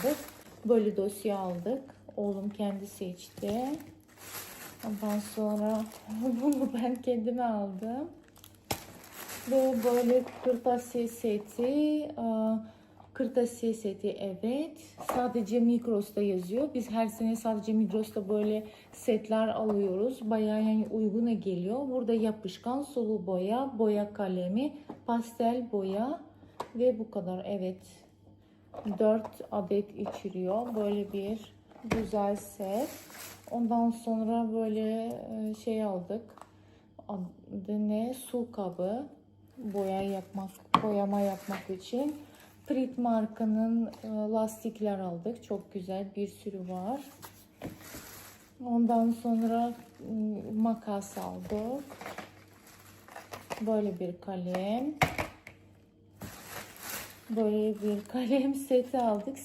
aldık. Böyle dosya aldık. Oğlum kendi seçti. Ondan sonra bunu ben kendime aldım. Ve böyle kırtasiye seti. e, Kırtasiye seti evet. Sadece Migros'ta yazıyor. Biz her sene sadece Migros'ta böyle setler alıyoruz. Bayağı yani uyguna geliyor. Burada yapışkan sulu boya, boya kalemi, pastel boya ve bu kadar. Evet. 4 adet içeriyor. Böyle bir güzel set. Ondan sonra böyle e, şey aldık. Adı ne? Su kabı. Boya yapmak, boyama yapmak için. Prit markanın e, lastikler aldık. Çok güzel bir sürü var. Ondan sonra m, makas aldık. Böyle bir kalem. Böyle bir kalem seti aldık.